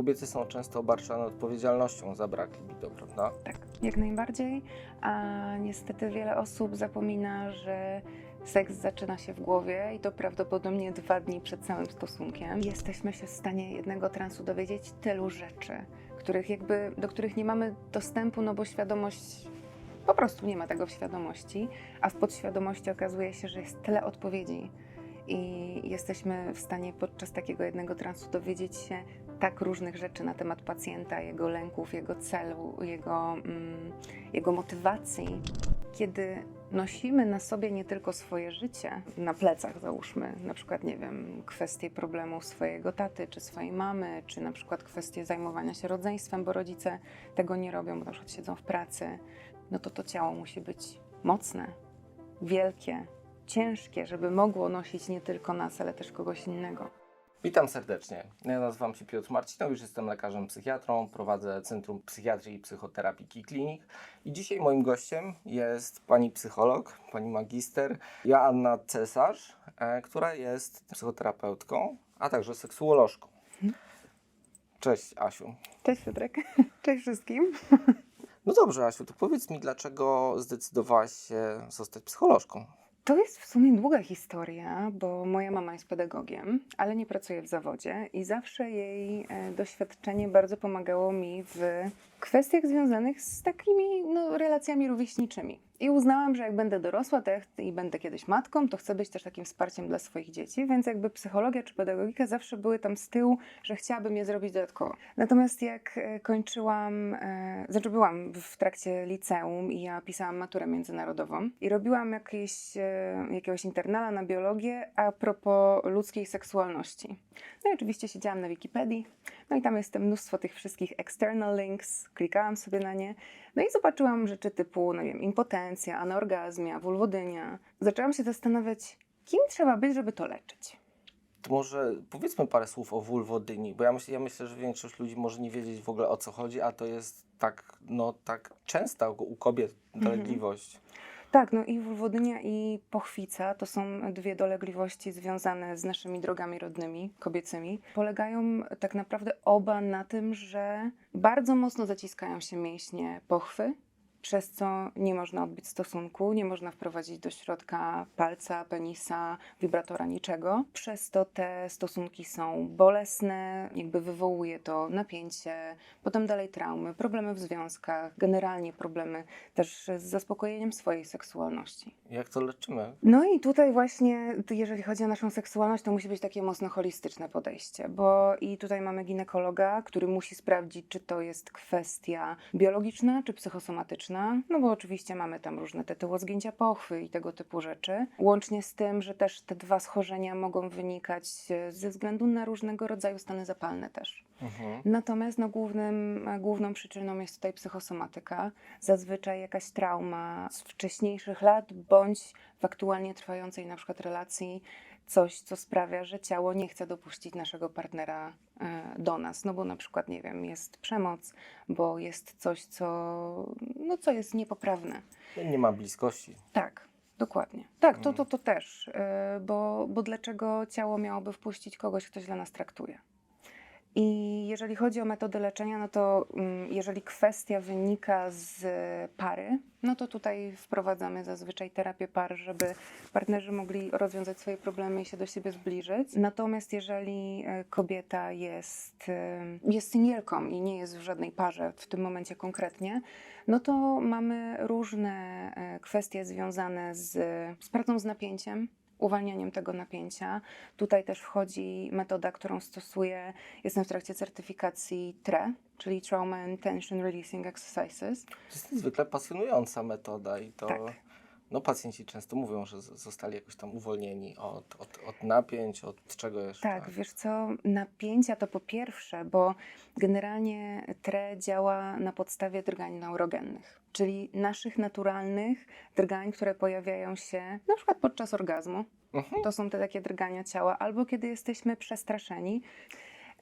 Kobiety są często obarczane odpowiedzialnością za brak libido, prawda? Tak, jak najbardziej. A niestety wiele osób zapomina, że seks zaczyna się w głowie i to prawdopodobnie dwa dni przed samym stosunkiem. Jesteśmy się w stanie jednego transu dowiedzieć tylu rzeczy, których jakby, do których nie mamy dostępu, no bo świadomość po prostu nie ma tego w świadomości, a w podświadomości okazuje się, że jest tyle odpowiedzi i jesteśmy w stanie podczas takiego jednego transu dowiedzieć się tak różnych rzeczy na temat pacjenta, jego lęków, jego celu, jego, mm, jego motywacji. Kiedy nosimy na sobie nie tylko swoje życie, na plecach załóżmy, na przykład, nie wiem, kwestie problemów swojego taty czy swojej mamy, czy na przykład kwestie zajmowania się rodzeństwem, bo rodzice tego nie robią, bo na przykład siedzą w pracy, no to to ciało musi być mocne, wielkie, ciężkie, żeby mogło nosić nie tylko nas, ale też kogoś innego. Witam serdecznie. Ja nazywam się Piotr Marcinowicz, jestem lekarzem psychiatrą, prowadzę Centrum Psychiatrii i Psychoterapii Key Clinic i dzisiaj moim gościem jest pani psycholog, pani magister Joanna Cesarz, e, która jest psychoterapeutką, a także seksuolożką. Cześć Asiu. Cześć Piotrek, cześć wszystkim. No dobrze Asiu, to powiedz mi, dlaczego zdecydowałaś się zostać psycholożką? To jest w sumie długa historia, bo moja mama jest pedagogiem, ale nie pracuje w zawodzie i zawsze jej e, doświadczenie bardzo pomagało mi w kwestiach związanych z takimi no, relacjami rówieśniczymi. I uznałam, że jak będę dorosła to i będę kiedyś matką, to chcę być też takim wsparciem dla swoich dzieci, więc jakby psychologia czy pedagogika zawsze były tam z tyłu, że chciałabym je zrobić dodatkowo. Natomiast jak e, kończyłam, e, znaczy byłam w trakcie liceum i ja pisałam maturę międzynarodową i robiłam jakieś, e, jakiegoś internala na biologię a propos ludzkiej seksualności. No i oczywiście siedziałam na Wikipedii, no i tam jest mnóstwo tych wszystkich external links, klikałam sobie na nie, no i zobaczyłam rzeczy typu, no wiem, impotencja, anorgazmia, wulwodynia. Zaczęłam się zastanawiać, kim trzeba być, żeby to leczyć. To może powiedzmy parę słów o wulwodyni, bo ja myślę, ja myślę, że większość ludzi może nie wiedzieć w ogóle o co chodzi, a to jest tak, no, tak częsta u kobiet dolegliwość. Tak, no i wulwodynia i pochwica to są dwie dolegliwości związane z naszymi drogami rodnymi, kobiecymi. Polegają tak naprawdę oba na tym, że bardzo mocno zaciskają się mięśnie pochwy, przez co nie można odbyć stosunku, nie można wprowadzić do środka palca, penisa, wibratora, niczego. Przez to te stosunki są bolesne, jakby wywołuje to napięcie, potem dalej traumy, problemy w związkach, generalnie problemy też z zaspokojeniem swojej seksualności. Jak to leczymy? No i tutaj właśnie, jeżeli chodzi o naszą seksualność, to musi być takie mocno holistyczne podejście, bo i tutaj mamy ginekologa, który musi sprawdzić, czy to jest kwestia biologiczna, czy psychosomatyczna, no bo oczywiście mamy tam różne te tyłozgięcia pochwy i tego typu rzeczy, łącznie z tym, że też te dwa schorzenia mogą wynikać ze względu na różnego rodzaju stany zapalne też. Mhm. Natomiast no, głównym, główną przyczyną jest tutaj psychosomatyka, zazwyczaj jakaś trauma z wcześniejszych lat, bądź w aktualnie trwającej na przykład relacji coś, co sprawia, że ciało nie chce dopuścić naszego partnera e, do nas, no bo na przykład, nie wiem, jest przemoc, bo jest coś, co, no, co jest niepoprawne. Nie ma bliskości. Tak, dokładnie. Tak, to, to, to też, y, bo, bo dlaczego ciało miałoby wpuścić kogoś, kto źle nas traktuje? I jeżeli chodzi o metody leczenia, no to mm, jeżeli kwestia wynika z pary, no to tutaj wprowadzamy zazwyczaj terapię par, żeby partnerzy mogli rozwiązać swoje problemy i się do siebie zbliżyć. Natomiast jeżeli e, kobieta jest, e, jest singielką i nie jest w żadnej parze w tym momencie konkretnie, no to mamy różne e, kwestie związane z, z pracą z napięciem, uwalnianiem tego napięcia. Tutaj też wchodzi metoda, którą stosuję. Jestem w trakcie certyfikacji TRE, czyli Trauma and Tension Releasing Exercises. To jest niezwykle pasjonująca metoda i to Tak. No, pacjenci często mówią, że zostali jakoś tam uwolnieni od, od, od napięć, od czego jeszcze. Tak, wiesz co, napięcia to po pierwsze, bo generalnie TRE działa na podstawie drgań neurogennych, czyli naszych naturalnych drgań, które pojawiają się na przykład podczas orgazmu. Mhm. To są te takie drgania ciała, albo kiedy jesteśmy przestraszeni.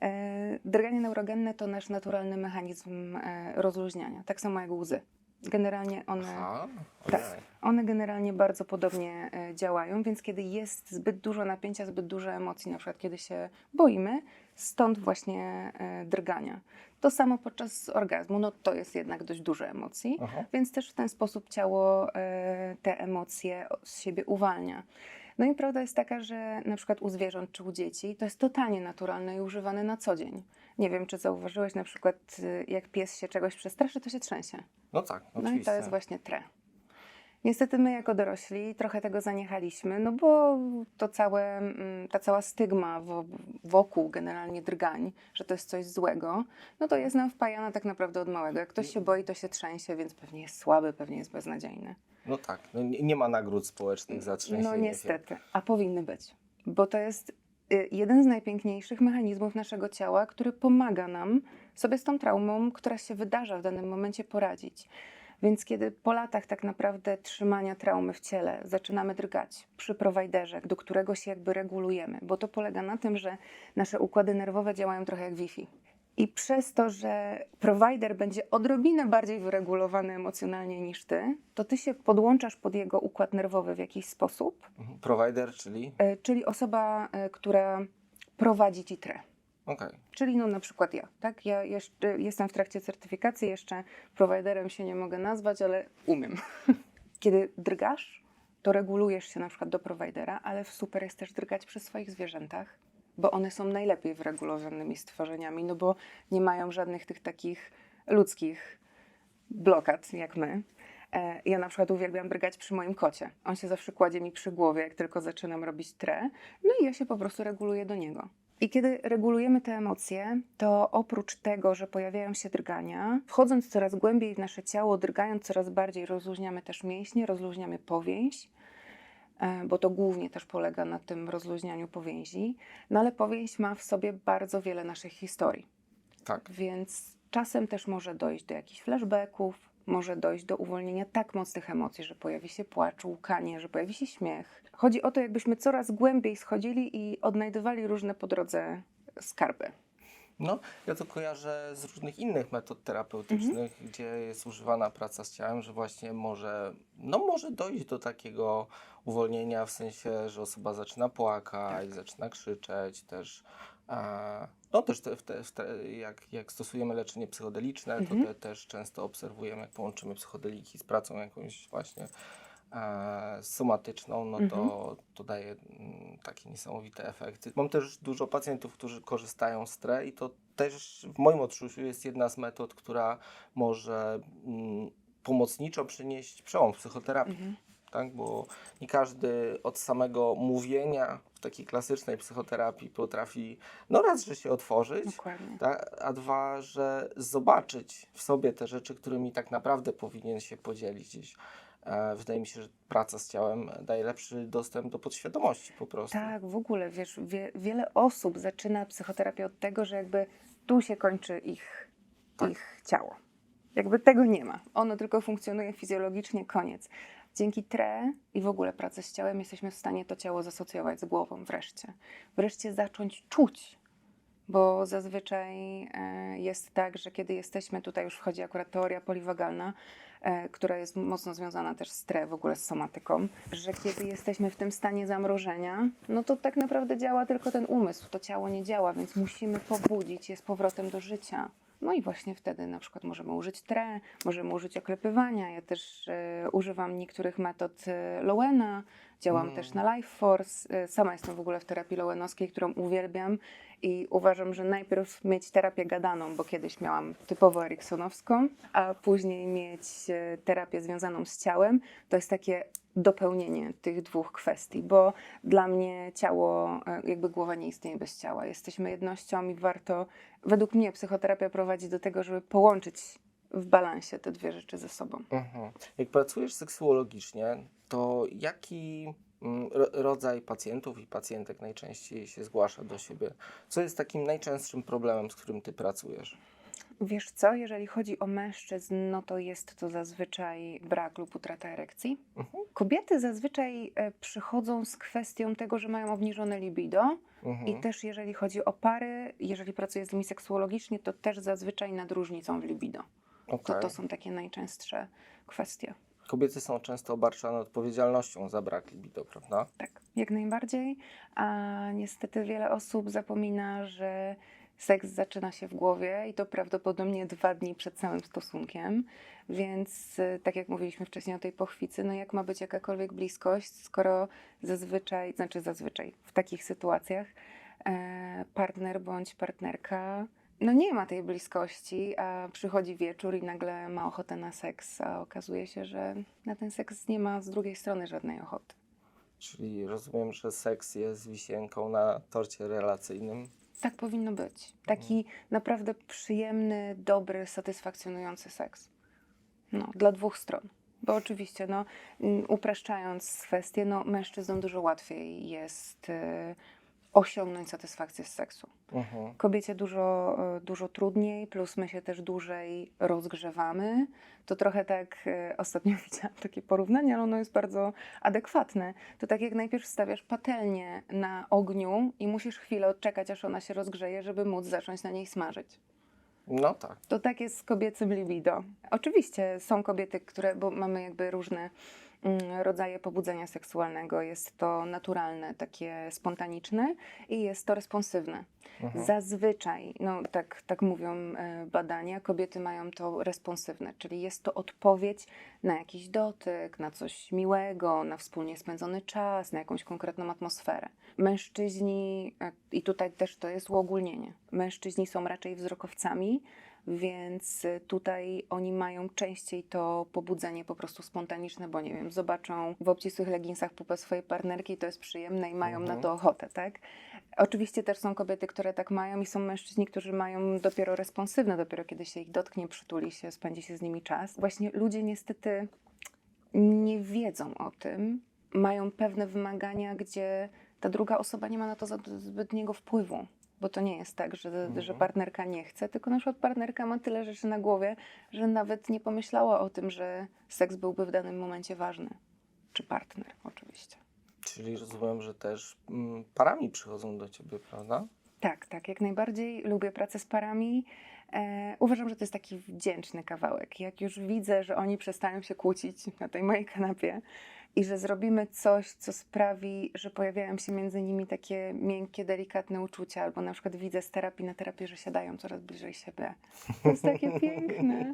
E, Drganie neurogenne to nasz naturalny mechanizm e, rozluźniania, tak samo jak łzy. Generalnie one, Aha, Tak. one generalnie bardzo podobnie e, działają, więc kiedy jest zbyt dużo napięcia, zbyt dużo emocji, na przykład kiedy się boimy, Stąd właśnie e, drgania. To samo podczas orgazmu, no to jest jednak dość dużo emocji, Aha. więc też w ten sposób ciało e, te emocje z siebie uwalnia. No i prawda jest taka, że na przykład u zwierząt czy u dzieci to jest totalnie naturalne i używane na co dzień. Nie wiem, czy zauważyłeś na przykład, y, jak pies się czegoś przestraszy, to się trzęsie. No tak, No oczywiście. i to jest właśnie tre. Niestety my jako dorośli trochę tego zaniechaliśmy, no bo to całe, mm, ta cała stygma wo- wokół generalnie drgań, że to jest coś złego, no to jest nam wpajana tak naprawdę od małego. Jak ktoś się boi, to się trzęsie, więc pewnie jest słaby, pewnie jest beznadziejny. No tak, no nie, ma nagród społecznych za trzęsienie No niestety, a powinny być, bo to jest jeden z najpiękniejszych mechanizmów naszego ciała, który pomaga nam sobie z tą traumą, która się wydarza w danym momencie, poradzić. Więc kiedy po latach tak naprawdę trzymania traumy w ciele zaczynamy drgać przy prowajderze, do którego się jakby regulujemy, bo to polega na tym, że nasze układy nerwowe działają trochę jak Wi-Fi. I przez to, że prowajder będzie odrobinę bardziej wyregulowany emocjonalnie niż ty, to ty się podłączasz pod jego układ nerwowy w jakiś sposób, Mhm. Provider, czyli? e, czyli osoba, e, która prowadzi ci tre. Okej. Czyli no na przykład ja, tak? Ja jeszcze jestem w trakcie certyfikacji, jeszcze prowajderem się nie mogę nazwać, ale umiem. Kiedy drgasz, to regulujesz się na przykład do prowajdera, ale super jest też drgać przy swoich zwierzętach, bo one są najlepiej wyregulowanymi stworzeniami, no bo nie mają żadnych tych takich ludzkich blokad jak my. E, Ja na przykład uwielbiam drgać przy moim kocie. On się zawsze kładzie mi przy głowie, jak tylko zaczynam robić tre. No i ja się po prostu reguluję do niego. I kiedy regulujemy te emocje, to oprócz tego, że pojawiają się drgania, wchodząc coraz głębiej w nasze ciało, drgając coraz bardziej, rozluźniamy też mięśnie, rozluźniamy powięź, bo to głównie też polega na tym rozluźnianiu powięzi. No ale powięź ma w sobie bardzo wiele naszych historii. Tak. Więc czasem też może dojść do jakichś flashbacków, może dojść do uwolnienia tak mocnych emocji, że pojawi się płacz, łkanie, że pojawi się śmiech. Chodzi o to, jakbyśmy coraz głębiej schodzili i odnajdywali różne po drodze skarby. No, ja to kojarzę z różnych innych metod terapeutycznych, Mhm. gdzie jest używana praca z ciałem, że właśnie może, no może dojść do takiego uwolnienia w sensie, że osoba zaczyna płakać, Tak. zaczyna krzyczeć też. A, no też te, te, te, jak, jak stosujemy leczenie psychodeliczne, Mhm. to te, też często obserwujemy, jak połączymy psychodeliki z pracą jakąś właśnie e, somatyczną, no to, Mhm. to daje mm, takie niesamowite efekty. Mam też dużo pacjentów, którzy korzystają z TRE i to też w moim odczuciu jest jedna z metod, która może mm, pomocniczo przynieść przełom w psychoterapii, Mhm. tak? bo nie każdy od samego mówienia w takiej klasycznej psychoterapii potrafi, no raz, że się otworzyć, tak? a dwa, że zobaczyć w sobie te rzeczy, którymi tak naprawdę powinien się podzielić gdzieś. E, Wydaje mi się, że praca z ciałem daje lepszy dostęp do podświadomości po prostu. Tak, w ogóle, wiesz, wie, wiele osób zaczyna psychoterapię od tego, że jakby tu się kończy ich, Tak. ich ciało. Jakby tego nie ma. Ono tylko funkcjonuje fizjologicznie, koniec. Dzięki TRE i w ogóle pracy z ciałem jesteśmy w stanie to ciało zasocjować z głową wreszcie. Wreszcie zacząć czuć. Bo zazwyczaj e, jest tak, że kiedy jesteśmy, tutaj już wchodzi akurat teoria poliwagalna, która jest mocno związana też z TRE, w ogóle z somatyką, że kiedy jesteśmy w tym stanie zamrożenia, no to tak naprawdę działa tylko ten umysł, to ciało nie działa, więc musimy pobudzić je z powrotem do życia. No i właśnie wtedy na przykład możemy użyć TRE, możemy użyć oklepywania. Ja też e, używam niektórych metod e, Lowena, działam Mm. też na Life Force. E, sama jestem w ogóle w terapii Lowenowskiej, którą uwielbiam i uważam, że najpierw mieć terapię gadaną, bo kiedyś miałam typowo eriksonowską, a później mieć terapię związaną z ciałem, to jest takie dopełnienie tych dwóch kwestii, bo dla mnie ciało, e, jakby głowa nie istnieje bez ciała. Jesteśmy jednością i warto, według mnie psychoterapia prowadzi do tego, żeby połączyć w balansie te dwie rzeczy ze sobą. Mhm. Jak pracujesz seksuologicznie, to jaki mm, ro- rodzaj pacjentów i pacjentek najczęściej się zgłasza do siebie? Co jest takim najczęstszym problemem, z którym ty pracujesz? Wiesz co, jeżeli chodzi o mężczyzn, no to jest to zazwyczaj brak lub utrata erekcji. Mhm. Kobiety zazwyczaj e, przychodzą z kwestią tego, że mają obniżone libido Mhm. i też jeżeli chodzi o pary, jeżeli pracuję z nimi seksuologicznie, to też zazwyczaj nad różnicą w libido. To, Okej. to są takie najczęstsze kwestie. Kobiety są często obarczane odpowiedzialnością za brak libido, prawda? Tak, jak najbardziej. A niestety wiele osób zapomina, że seks zaczyna się w głowie i to prawdopodobnie dwa dni przed samym stosunkiem. Więc y, tak jak mówiliśmy wcześniej o tej pochwicy, no jak ma być jakakolwiek bliskość, skoro zazwyczaj, znaczy zazwyczaj w takich sytuacjach e, partner bądź partnerka no nie ma tej bliskości, a przychodzi wieczór i nagle ma ochotę na seks, a okazuje się, że na ten seks nie ma z drugiej strony żadnej ochoty. Czyli rozumiem, że seks jest wisienką na torcie relacyjnym. Tak powinno być. Taki naprawdę przyjemny, dobry, satysfakcjonujący seks. No, dla dwóch stron. Bo oczywiście, no, mm, upraszczając kwestię, no, mężczyznom dużo łatwiej jest y, osiągnąć satysfakcję z seksu. Mhm. Kobiecie dużo, y, dużo trudniej, plus my się też dłużej rozgrzewamy. To trochę tak, y, ostatnio widziałam takie porównanie, ale ono jest bardzo adekwatne. To tak jak najpierw stawiasz patelnię na ogniu i musisz chwilę odczekać, aż ona się rozgrzeje, żeby móc zacząć na niej smażyć. No tak. To tak jest z kobiecym libido. Oczywiście są kobiety, które, bo mamy jakby różne rodzaje pobudzenia seksualnego. Jest to naturalne, takie spontaniczne i jest to responsywne. Mhm. Zazwyczaj, no tak, tak mówią e, badania, kobiety mają to responsywne, czyli jest to odpowiedź na jakiś dotyk, na coś miłego, na wspólnie spędzony czas, na jakąś konkretną atmosferę. Mężczyźni, e, i tutaj też to jest uogólnienie, mężczyźni są raczej wzrokowcami, więc e, tutaj oni mają częściej to pobudzenie po prostu spontaniczne, bo nie wiem, zobaczą w obcisłych leginsach pupę swojej partnerki, to jest przyjemne i mają Mhm. na to ochotę, tak? Oczywiście też są kobiety, które tak mają i są mężczyźni, którzy mają dopiero responsywne, dopiero kiedy się ich dotknie, przytuli się, spędzi się z nimi czas. Właśnie ludzie niestety nie wiedzą o tym, mają pewne wymagania, gdzie ta druga osoba nie ma na to zbytniego wpływu. Bo to nie jest tak, że, Mhm. że partnerka nie chce, tylko na przykład partnerka ma tyle rzeczy na głowie, że nawet nie pomyślała o tym, że seks byłby w danym momencie ważny. Czy partner, oczywiście. Czyli rozumiem, że też mm, parami przychodzą do ciebie, prawda? Tak, tak, jak najbardziej. Lubię pracę z parami. E, uważam, że to jest taki wdzięczny kawałek. Jak już widzę, że oni przestają się kłócić na tej mojej kanapie i że zrobimy coś, co sprawi, że pojawiają się między nimi takie miękkie, delikatne uczucia, albo na przykład widzę z terapii na terapię, że siadają coraz bliżej siebie. To jest takie piękne.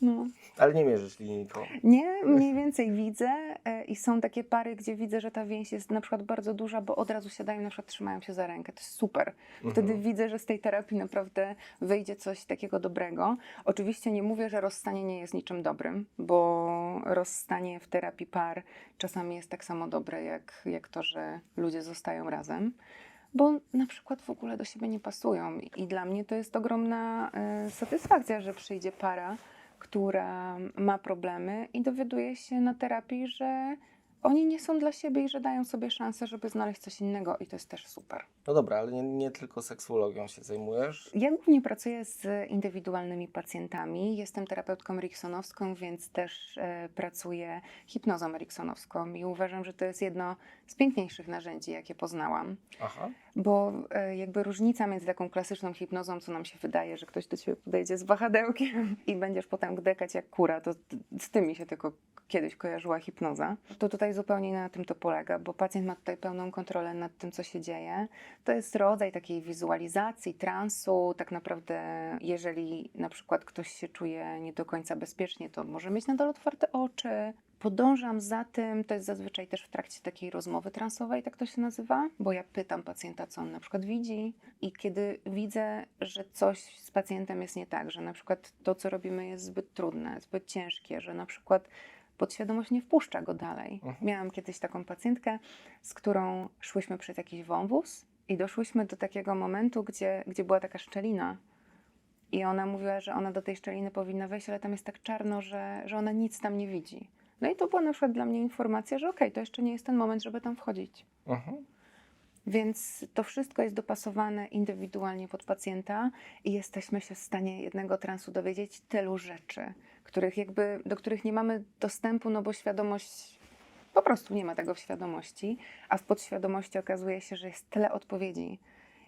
No. Ale nie mierzysz linijką. Nie, mniej więcej widzę e, i są takie pary, gdzie widzę, że ta więź jest na przykład bardzo duża, bo od razu siadają, na przykład trzymają się za rękę. To jest super. Wtedy Mhm. widzę, że z tej terapii naprawdę wyjdzie coś takiego dobrego. Oczywiście nie mówię, że rozstanie nie jest niczym dobrym, bo rozstanie w terapii par czasami jest tak samo dobre, jak, jak to, że ludzie zostają razem. Bo na przykład w ogóle do siebie nie pasują. I dla mnie to jest ogromna e, satysfakcja, że przyjdzie para, która ma problemy i dowiaduje się na terapii, że oni nie są dla siebie i że dają sobie szansę, żeby znaleźć coś innego i to jest też super. No dobra, ale nie, nie tylko seksuologią się zajmujesz. Ja głównie pracuję z indywidualnymi pacjentami. Jestem terapeutką eriksonowską, więc też e, pracuję hipnozą eriksonowską i uważam, że to jest jedno z piękniejszych narzędzi, jakie poznałam. Aha. Bo e, jakby różnica między taką klasyczną hipnozą, co nam się wydaje, że ktoś do ciebie podejdzie z wahadełkiem i będziesz potem gdekać jak kura, to z tym mi się tylko kiedyś kojarzyła hipnoza. To tutaj zupełnie na tym to polega, bo pacjent ma tutaj pełną kontrolę nad tym, co się dzieje. To jest rodzaj takiej wizualizacji, transu. Tak naprawdę, jeżeli na przykład ktoś się czuje nie do końca bezpiecznie, to może mieć nadal otwarte oczy. Podążam za tym, to jest zazwyczaj też w trakcie takiej rozmowy transowej, tak to się nazywa, bo ja pytam pacjenta, co on na przykład widzi, i kiedy widzę, że coś z pacjentem jest nie tak, że na przykład to, co robimy, jest zbyt trudne, zbyt ciężkie, że na przykład podświadomość nie wpuszcza go dalej. Mhm. Miałam kiedyś taką pacjentkę, z którą szłyśmy przez jakiś wąwóz i doszłyśmy do takiego momentu, gdzie, gdzie była taka szczelina. I ona mówiła, że ona do tej szczeliny powinna wejść, ale tam jest tak czarno, że, że ona nic tam nie widzi. No i to była na przykład dla mnie informacja, że okej, to jeszcze nie jest ten moment, żeby tam wchodzić. Mhm. Więc to wszystko jest dopasowane indywidualnie pod pacjenta i jesteśmy się w stanie jednego transu dowiedzieć tylu rzeczy, których jakby, do których nie mamy dostępu, no bo świadomość po prostu nie ma tego w świadomości, a w podświadomości okazuje się, że jest tyle odpowiedzi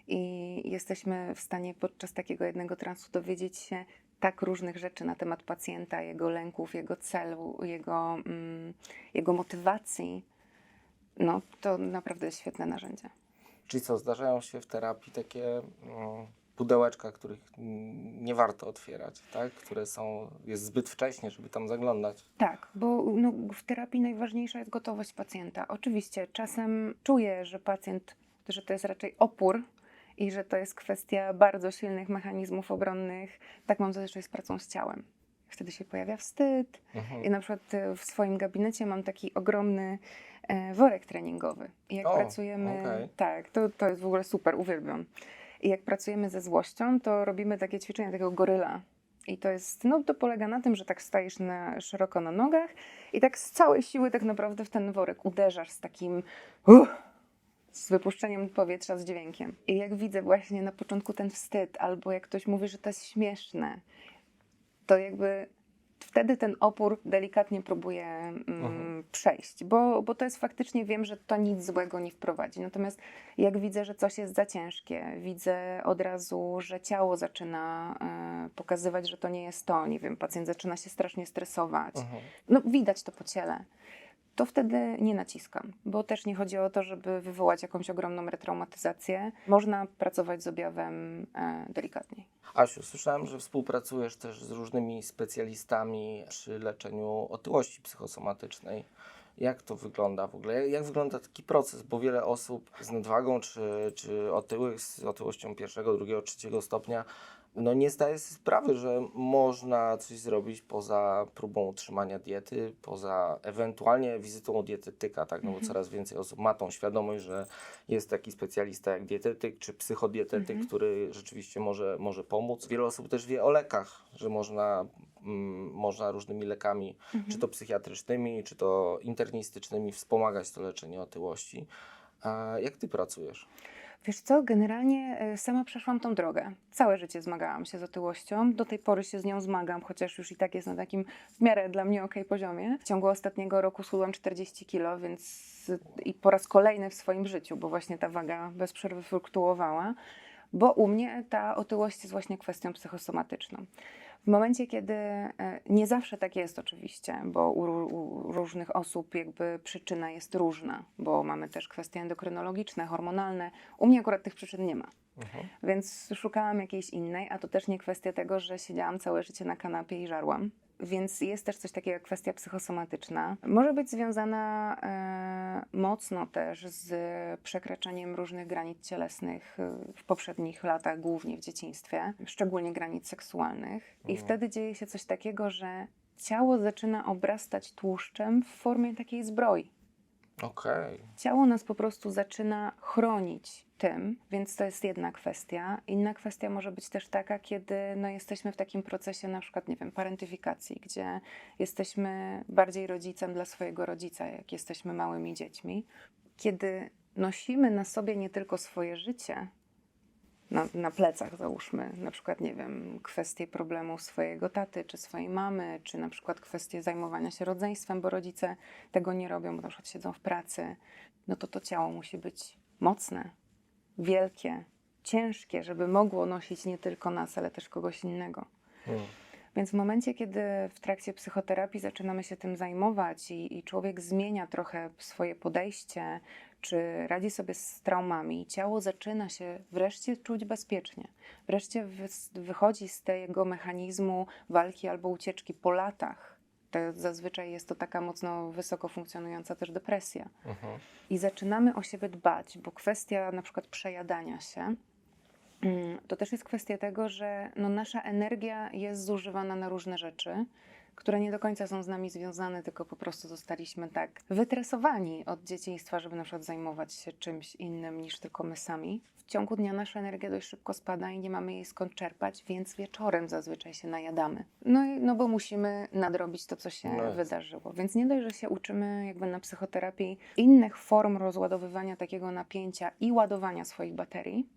i jesteśmy w stanie podczas takiego jednego transu dowiedzieć się tak różnych rzeczy na temat pacjenta, jego lęków, jego celu, jego, mm, jego motywacji, no to naprawdę jest świetne narzędzie. Czyli co, zdarzają się w terapii takie mm, pudełeczka, których nie warto otwierać, tak? Które są, jest zbyt wcześnie, żeby tam zaglądać. Tak, bo no, w terapii najważniejsza jest gotowość pacjenta. Oczywiście czasem czuję, że pacjent, że to jest raczej opór i że to jest kwestia bardzo silnych mechanizmów obronnych. Tak mam zazwyczaj z pracą z ciałem. Wtedy się pojawia wstyd. Mhm. I na przykład e, w swoim gabinecie mam taki ogromny e, worek treningowy. I jak O, pracujemy, okej. tak, to, to jest w ogóle super, uwielbiam. I jak pracujemy ze złością, to robimy takie ćwiczenia takiego goryla. I to jest, no to polega na tym, że tak stajesz na, szeroko na nogach i tak z całej siły tak naprawdę w ten worek uderzasz z takim uh, z wypuszczeniem powietrza, z dźwiękiem. I jak widzę właśnie na początku ten wstyd, albo jak ktoś mówi, że to jest śmieszne, to jakby wtedy ten opór delikatnie próbuję mm, Mhm. przejść, bo, bo to jest faktycznie, wiem, że to nic złego nie wprowadzi. Natomiast jak widzę, że coś jest za ciężkie, widzę od razu, że ciało zaczyna e, pokazywać, że to nie jest to, nie wiem, pacjent zaczyna się strasznie stresować, Mhm. no widać to po ciele, to wtedy nie naciskam, bo też nie chodzi o to, żeby wywołać jakąś ogromną retraumatyzację. Można pracować z objawem e, delikatniej. Asiu, słyszałem, że współpracujesz też z różnymi specjalistami przy leczeniu otyłości psychosomatycznej. Jak to wygląda w ogóle? Jak wygląda taki proces? Bo wiele osób z nadwagą czy, czy otyłych, z otyłością pierwszego, drugiego, trzeciego stopnia, no nie zdaje sobie sprawy, że można coś zrobić poza próbą utrzymania diety, poza ewentualnie wizytą u dietetyka, tak? No bo Mhm. coraz więcej osób ma tą świadomość, że jest taki specjalista jak dietetyk czy psychodietetyk, Mhm. który rzeczywiście może, może pomóc. Wiele osób też wie o lekach, że można, mm, można różnymi lekami, czy to psychiatrycznymi, czy to internistycznymi wspomagać to leczenie otyłości. A jak ty pracujesz? Wiesz co, generalnie e, sama przeszłam tą drogę. Całe życie zmagałam się z otyłością. Do tej pory się z nią zmagam, chociaż już i tak jest na takim w miarę dla mnie okej poziomie. W ciągu ostatniego roku schudłam 40 kilo, więc i po raz kolejny w swoim życiu, bo właśnie ta waga bez przerwy fluktuowała. Bo u mnie ta otyłość jest właśnie kwestią psychosomatyczną. W momencie, kiedy e, nie zawsze tak jest oczywiście, bo u, ró- u różnych osób jakby przyczyna jest różna, bo mamy też kwestie endokrynologiczne, hormonalne. U mnie akurat tych przyczyn nie ma. Mhm. Więc szukałam jakiejś innej, a to też nie kwestia tego, że siedziałam całe życie na kanapie i żarłam. Więc jest też coś takiego jak kwestia psychosomatyczna. Może być związana e, mocno też z przekraczaniem różnych granic cielesnych e, w poprzednich latach, głównie w dzieciństwie, szczególnie granic seksualnych. I Mhm. wtedy dzieje się coś takiego, że ciało zaczyna obrastać tłuszczem w formie takiej zbroi Okej. ciało nas po prostu zaczyna chronić tym, więc to jest jedna kwestia. Inna kwestia może być też taka, kiedy no, jesteśmy w takim procesie na przykład, nie wiem, parentyfikacji, gdzie jesteśmy bardziej rodzicem dla swojego rodzica, jak jesteśmy małymi dziećmi. Kiedy nosimy na sobie nie tylko swoje życie, na, na plecach załóżmy, na przykład, nie wiem, kwestie problemów swojego taty czy swojej mamy, czy na przykład kwestie zajmowania się rodzeństwem, bo rodzice tego nie robią, bo na przykład siedzą w pracy, no to to ciało musi być mocne, wielkie, ciężkie, żeby mogło nosić nie tylko nas, ale też kogoś innego. Hmm. Więc w momencie, kiedy w trakcie psychoterapii zaczynamy się tym zajmować i, i człowiek zmienia trochę swoje podejście, czy radzi sobie z traumami, ciało zaczyna się wreszcie czuć bezpiecznie. Wreszcie wy- wychodzi z tego mechanizmu walki albo ucieczki po latach. To zazwyczaj jest to taka mocno wysoko funkcjonująca też depresja Mhm. i zaczynamy o siebie dbać, bo kwestia na przykład przejadania się, to też jest kwestia tego, że no nasza energia jest zużywana na różne rzeczy, które nie do końca są z nami związane, tylko po prostu zostaliśmy tak wytresowani od dzieciństwa, żeby na przykład zajmować się czymś innym niż tylko my sami. W ciągu dnia nasza energia dość szybko spada i nie mamy jej skąd czerpać, więc wieczorem zazwyczaj się najadamy. No, i, no bo musimy nadrobić to, co się No wydarzyło. Więc nie dość, że się uczymy jakby na psychoterapii innych form rozładowywania takiego napięcia i ładowania swoich baterii, Mm,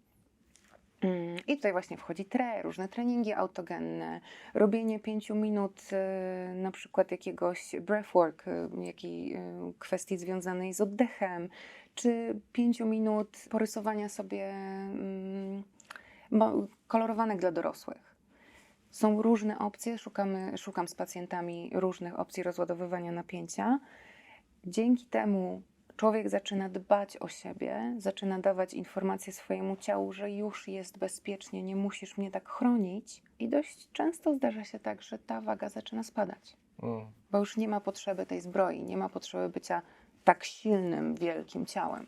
I tutaj właśnie wchodzi tre, różne treningi autogenne, robienie pięciu minut y, na przykład jakiegoś breathwork, y, jakiej y, kwestii związanej z oddechem, czy pięciu minut porysowania sobie mm, kolorowanek dla dorosłych. Są różne opcje, szukamy, szukam z pacjentami różnych opcji rozładowywania napięcia. Dzięki temu człowiek zaczyna dbać o siebie, zaczyna dawać informacje swojemu ciału, że już jest bezpiecznie, nie musisz mnie tak chronić. I dość często zdarza się tak, że ta waga zaczyna spadać, Mm. bo już nie ma potrzeby tej zbroi, nie ma potrzeby bycia tak silnym, wielkim ciałem.